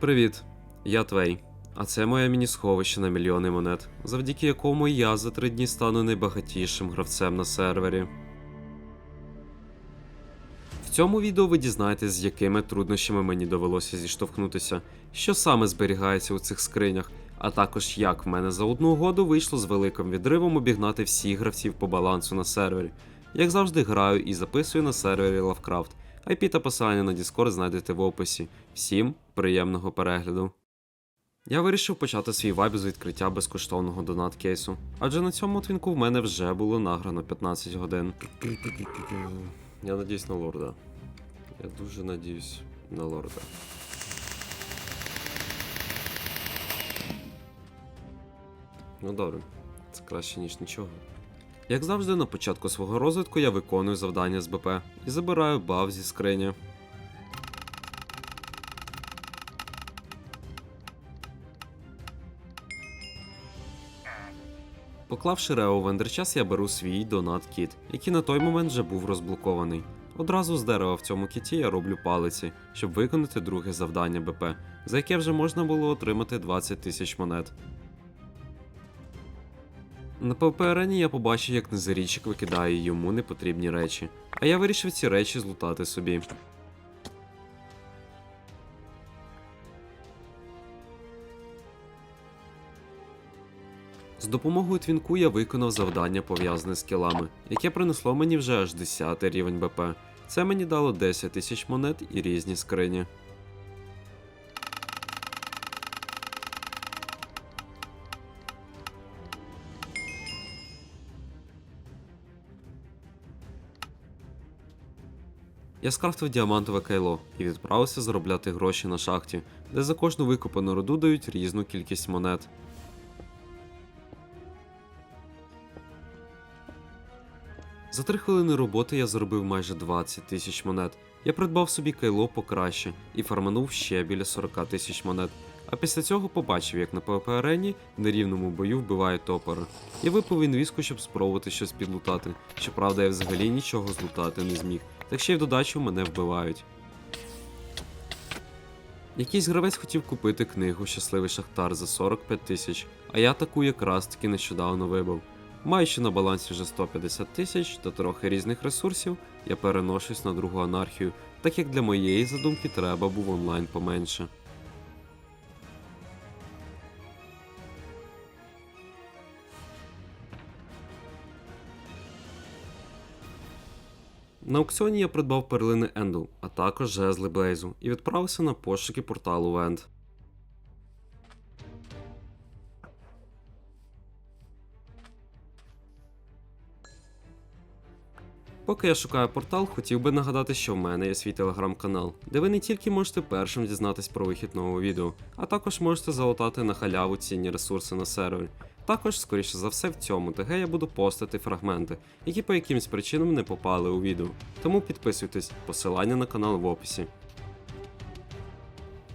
Привіт, я Твей. А це моє міні-сховище на мільйони монет, завдяки якому я за три дні стану найбагатішим гравцем на сервері. В цьому відео ви дізнаєтесь, з якими труднощами мені довелося зіштовхнутися, що саме зберігається у цих скринях, а також як в мене за одну угоду вийшло з великим відривом обігнати всіх гравців по балансу на сервері. Як завжди, граю і записую на сервері Lovecraft. IP та посилання на Discord знайдете в описі. Всім приємного перегляду. Я вирішив почати свій вайб з відкриття безкоштовного донат кейсу, адже на цьому твінку в мене вже було награно 15 годин. Я надіюсь на лорда. Я дуже надіюсь на лорда. Ну добре, це краще, ніж нічого. Як завжди, на початку свого розвитку я виконую завдання з БП і забираю бав зі скрині. Поклавши Рео в ендерчас, я беру свій донат кіт, який на той момент вже був розблокований. Одразу з дерева в цьому кіті я роблю палиці, щоб виконати друге завдання БП, за яке вже можна було отримати 20 тисяч монет. На ПВП арені я побачив, як Незарічик викидає йому непотрібні речі, а я вирішив ці речі злутати собі. З допомогою твінку я виконав завдання пов'язане з кілами, яке принесло мені вже аж 10 рівень БП. Це мені дало 10 тисяч монет і різні скрині. Я скрафтив діамантове кайло і відправився заробляти гроші на шахті, де за кожну викопану руду дають різну кількість монет. За три хвилини роботи я заробив майже 20 тисяч монет. Я придбав собі кайло покраще і фарманув ще біля 40 тисяч монет. А після цього побачив, як на PvP арені в нерівному бою вбивають топора. Я випив інвізку, щоб спробувати щось підлутати. Щоправда, я взагалі нічого злутати не зміг, так ще й в додачу мене вбивають. Якийсь гравець хотів купити книгу Щасливий Шахтар за 45 тисяч, а я таку якраз таки нещодавно вибив. Маючи на балансі вже 150 тисяч та трохи різних ресурсів, я переношусь на другу анархію, так як для моєї задумки треба був онлайн поменше. На аукціоні я придбав перлини Ендл, а також жезли Блейзу, і відправився на пошуки порталу Венд. Поки я шукаю портал, хотів би нагадати, що в мене є свій телеграм-канал, де ви не тільки можете першим дізнатись про вихід нового відео, а також можете залутати на халяву цінні ресурси на сервері. Також, скоріше за все, в цьому ТГ я буду постити фрагменти, які по якимсь причинам не попали у відео. Тому підписуйтесь, посилання на канал в описі.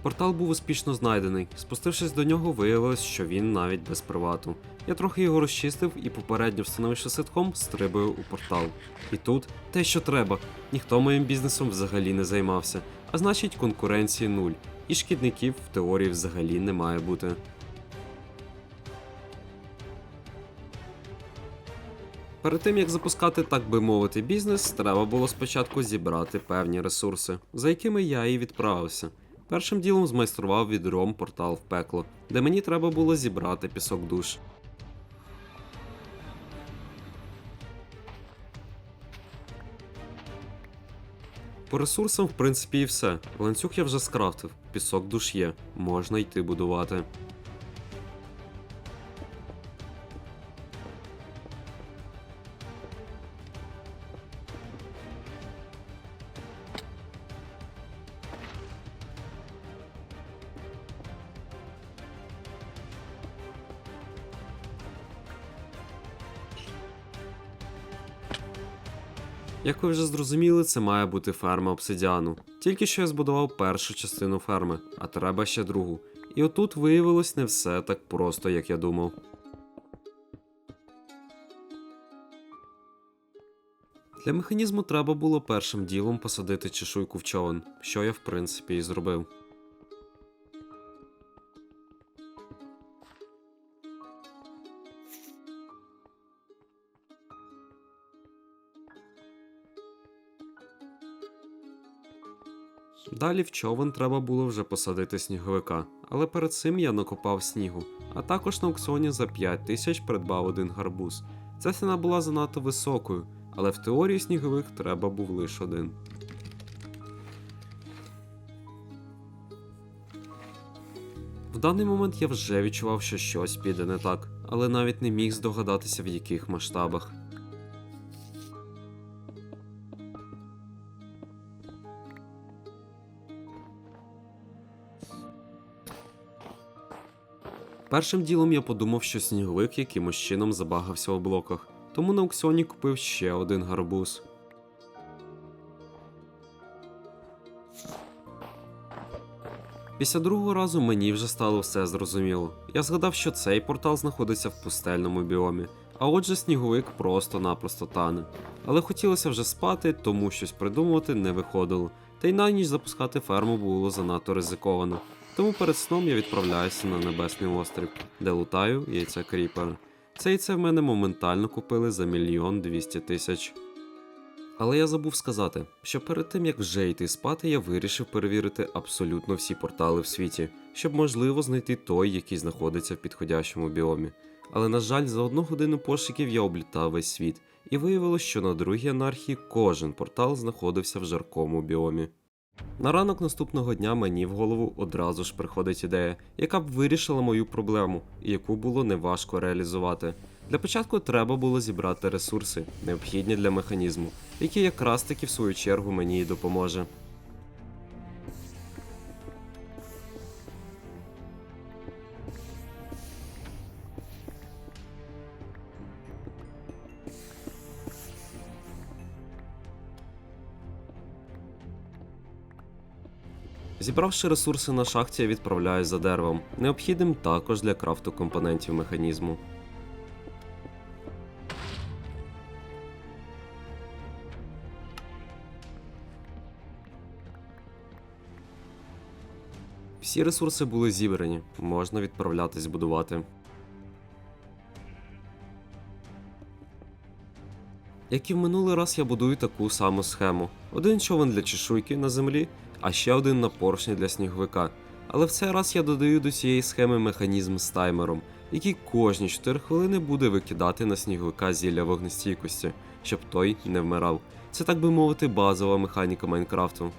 Портал був успішно знайдений. Спустившись до нього, виявилось, що він навіть без привату. Я трохи його розчистив і попередньо встановивши ситком, стрибаю у портал. І тут те, що треба. Ніхто моїм бізнесом взагалі не займався, а значить конкуренції нуль, і шкідників в теорії взагалі не має бути. Перед тим як запускати, так би мовити, бізнес, треба було спочатку зібрати певні ресурси, за якими я і відправився. Першим ділом змайстрував відром портал в пекло, де мені треба було зібрати пісок душ. По ресурсам, в принципі, і все. Ланцюг я вже скрафтив, пісок душ є, можна йти будувати. Як ви вже зрозуміли, це має бути ферма обсидіану. Тільки що я збудував першу частину ферми, а треба ще другу. І отут виявилось не все так просто, як я думав. Для механізму треба було першим ділом посадити чешуйку в човен, що я в принципі і зробив. Далі в човен треба було вже посадити сніговика, але перед цим я накопав снігу, а також на аукціоні за 5 тисяч придбав один гарбуз. Ця ціна була занадто високою, але в теорії сніговик треба був лише один. В даний момент я вже відчував, що щось піде не так, але навіть не міг здогадатися в яких масштабах. Першим ділом я подумав, що сніговик якимось чином забагався у блоках, тому на аукціоні купив ще один гарбуз. Після другого разу мені вже стало все зрозуміло. Я згадав, що цей портал знаходиться в пустельному біомі, а отже, сніговик просто-напросто тане. Але хотілося вже спати, тому щось придумувати не виходило. Та й на ніч запускати ферму було занадто ризиковано. Тому перед сном я відправляюся на небесний острів, де лутаю яйця кріпера. Це яйце в мене моментально купили за мільйон двісті тисяч. Але я забув сказати, що перед тим як вже йти спати, я вирішив перевірити абсолютно всі портали в світі, щоб можливо знайти той, який знаходиться в підходящому біомі. Але на жаль, за одну годину пошуків я облітав весь світ, і виявилось, що на другій анархії кожен портал знаходився в жаркому біомі. На ранок наступного дня мені в голову одразу ж приходить ідея, яка б вирішила мою проблему, і яку було неважко реалізувати. Для початку треба було зібрати ресурси, необхідні для механізму, який якраз таки в свою чергу мені і допоможе. Зібравши ресурси на шахті, я відправляюсь за деревом, необхідним також для крафту компонентів механізму. Всі ресурси були зібрані, можна відправлятись будувати. Як і в минулий раз я будую таку саму схему: один човен для чешуйки на землі, а ще один на поршні для сніговика. Але в цей раз я додаю до цієї схеми механізм з таймером, який кожні 4 хвилини буде викидати на сніговика зілля вогнестійкості, щоб той не вмирав. Це так би мовити базова механіка Майнкрафту.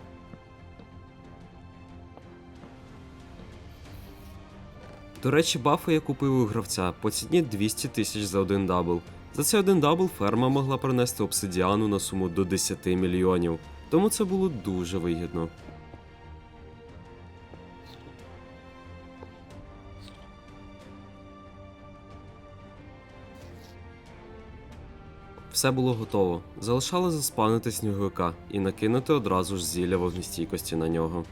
До речі, бафи я купив у гравця по ціні 200 тисяч за один дабл. За цей один дабл ферма могла принести обсидіану на суму до 10 мільйонів, тому це було дуже вигідно. Все було готово. Залишалось заспанити сніговика і накинути одразу ж зілля вогнестійкості на нього.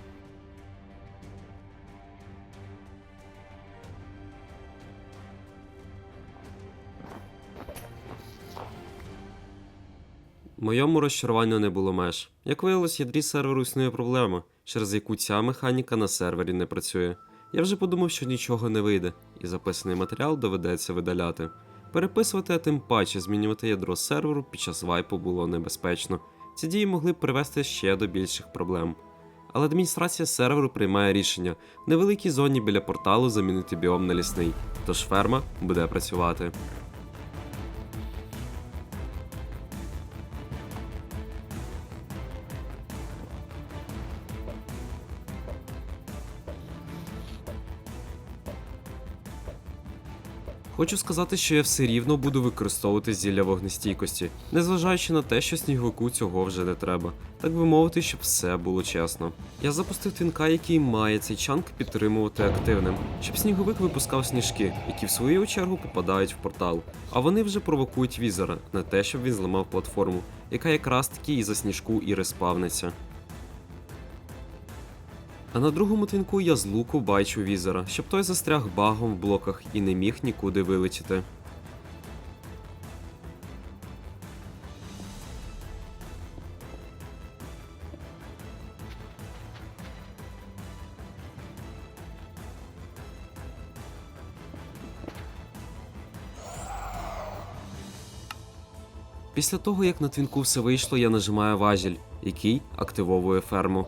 Моєму розчаруванню не було меж. Як виявилось, ядрі серверу існує проблема, через яку ця механіка на сервері не працює. Я вже подумав, що нічого не вийде, і записаний матеріал доведеться видаляти. Переписувати, а тим паче змінювати ядро серверу під час вайпу було небезпечно. Ці дії могли б привести ще до більших проблем. Але адміністрація серверу приймає рішення в невеликій зоні біля порталу замінити біом на лісний, тож ферма буде працювати. Хочу сказати, що я все рівно буду використовувати зілля вогнестійкості, незважаючи на те, що сніговику цього вже не треба, так би мовити, щоб все було чесно. Я запустив твінка, який має цей чанк підтримувати активним, щоб сніговик випускав сніжки, які в свою чергу попадають в портал, а вони вже провокують візера на те, щоб він зламав платформу, яка якраз таки і за сніжку і респавниться. А на другому твінку я з луку бачу візера, щоб той застряг багом в блоках і не міг нікуди вилетіти. Після того, як на твінку все вийшло, я нажимаю важіль, який активовує ферму.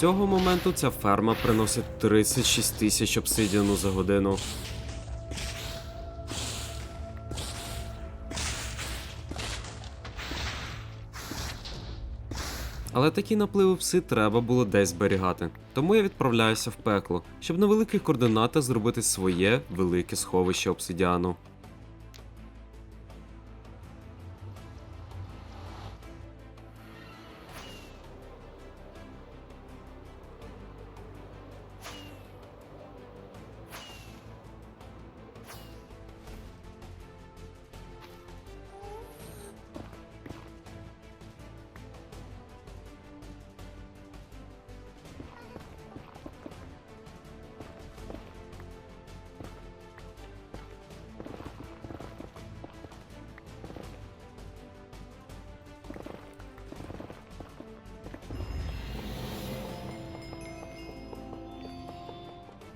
Цього моменту ця ферма приносить 36 тисяч обсидіану за годину. Але такі напливи пси треба було десь зберігати. Тому я відправляюся в пекло, щоб на великих координатах зробити своє велике сховище обсидіану.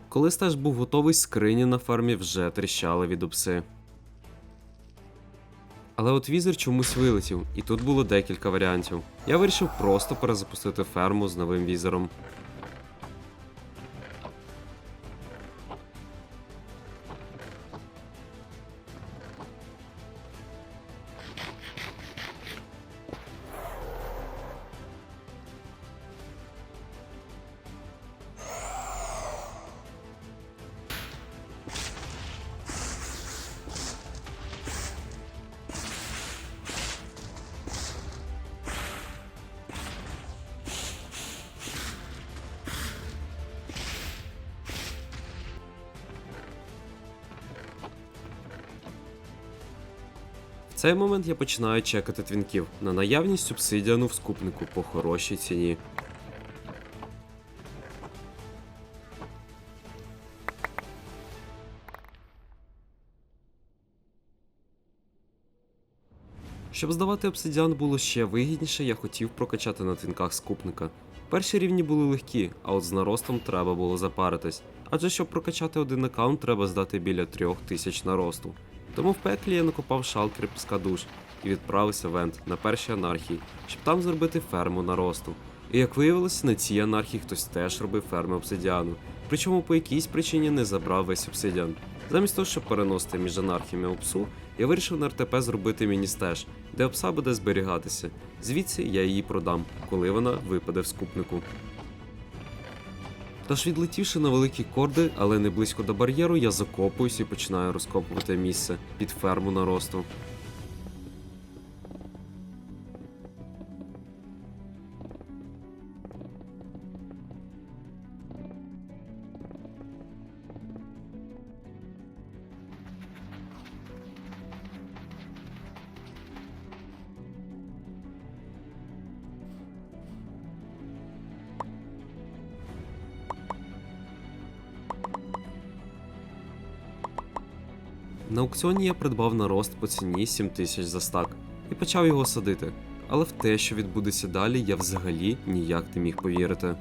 Коли стеж був готовий, скрині на фермі вже тріщали від обси. Але от візер чомусь вилетів, і тут було декілька варіантів. Я вирішив просто перезапустити ферму з новим візером. Цей момент я починаю чекати твінків на наявність обсидіану в скупнику по хорошій ціні. Щоб здавати обсидіан було ще вигідніше, я хотів прокачати на твінках скупника. Перші рівні були легкі, а от з наростом треба було запаритись. Адже щоб прокачати один аккаунт, треба здати біля трьох тисяч наросту. Тому в пеклі я накопав шалкер піска душ і відправився в Ент на першій анархії, щоб там зробити ферму наросту. І як виявилося, на цій анархії хтось теж робив ферми обсидіану, причому по якійсь причині не забрав весь обсидіан. Замість того, щоб переносити між анархіями обсу, я вирішив на РТП зробити міні-стеж, де обса буде зберігатися. Звідси я її продам, коли вона випаде в скупнику. Тож відлетівши на великі корди, але не близько до бар'єру, я закопуюсь і починаю розкопувати місце під ферму наросту. На аукціоні я придбав нарост по ціні 7 тисяч за стак і почав його садити. Але в те, що відбудеться далі, я взагалі ніяк не міг повірити.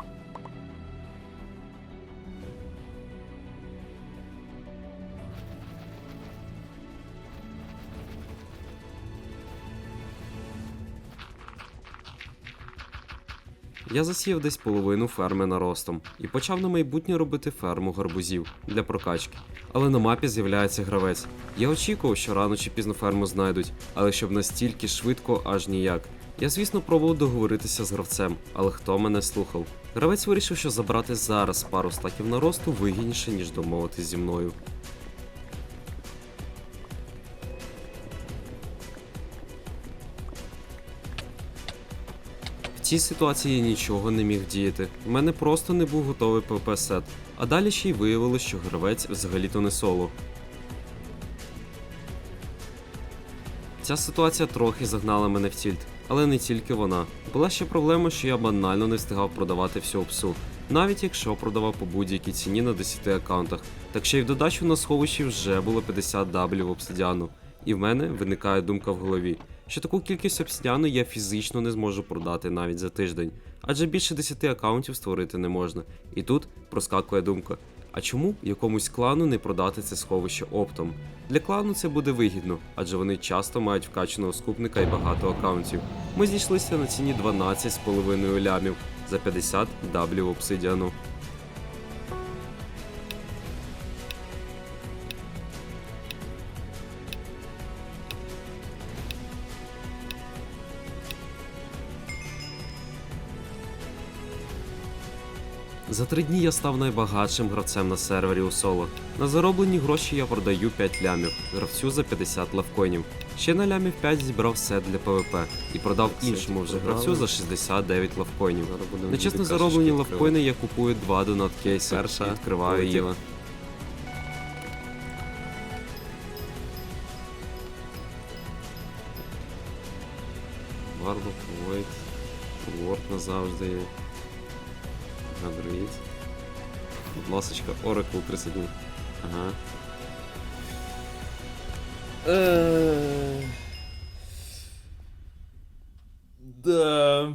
Я засіяв десь половину ферми наростом і почав на майбутнє робити ферму гарбузів для прокачки. Але на мапі з'являється гравець. Я очікував, що рано чи пізно ферму знайдуть, але щоб настільки швидко аж ніяк. Я, звісно, пробував договоритися з гравцем, але хто мене слухав? Гравець вирішив, що забрати зараз пару стаків наросту вигідніше, ніж домовитись зі мною. Цій ситуації нічого не міг діяти. У мене просто не був готовий ПП сет. А далі ще й виявилось, що гравець взагалі-то не соло. Ця ситуація трохи загнала мене в тільт, але не тільки вона. Була ще проблема, що я банально не встигав продавати всю псу, навіть якщо продавав по будь-якій ціні на 10 аккаунтах. Так ще й в додачу на сховищі вже було 50 даблів обсидіану. І в мене виникає думка в голові, що таку кількість обсидіану я фізично не зможу продати навіть за тиждень, адже більше 10 аккаунтів створити не можна. І тут проскакує думка. А чому якомусь клану не продати це сховище оптом? Для клану це буде вигідно, адже вони часто мають вкачаного скупника і багато аккаунтів. Ми зійшлися на ціні 12,5 лямів. за 50 W обсидіану. За три дні я став найбагатшим гравцем на сервері у соло. На зароблені гроші я продаю 5 лямів, гравцю за 50 лавкоїнів. Ще на лямів 5 зібрав сет для ПВП і продав іншому вже гравцю за 69 лавкоїнів. На чесно зароблені лавкоїни я купую два донат кейси і відкриваю їх. Варлок, Войт, Ворд назавжди є. Android. Будь ласочка, Oracle 30. Ага. Е. Да.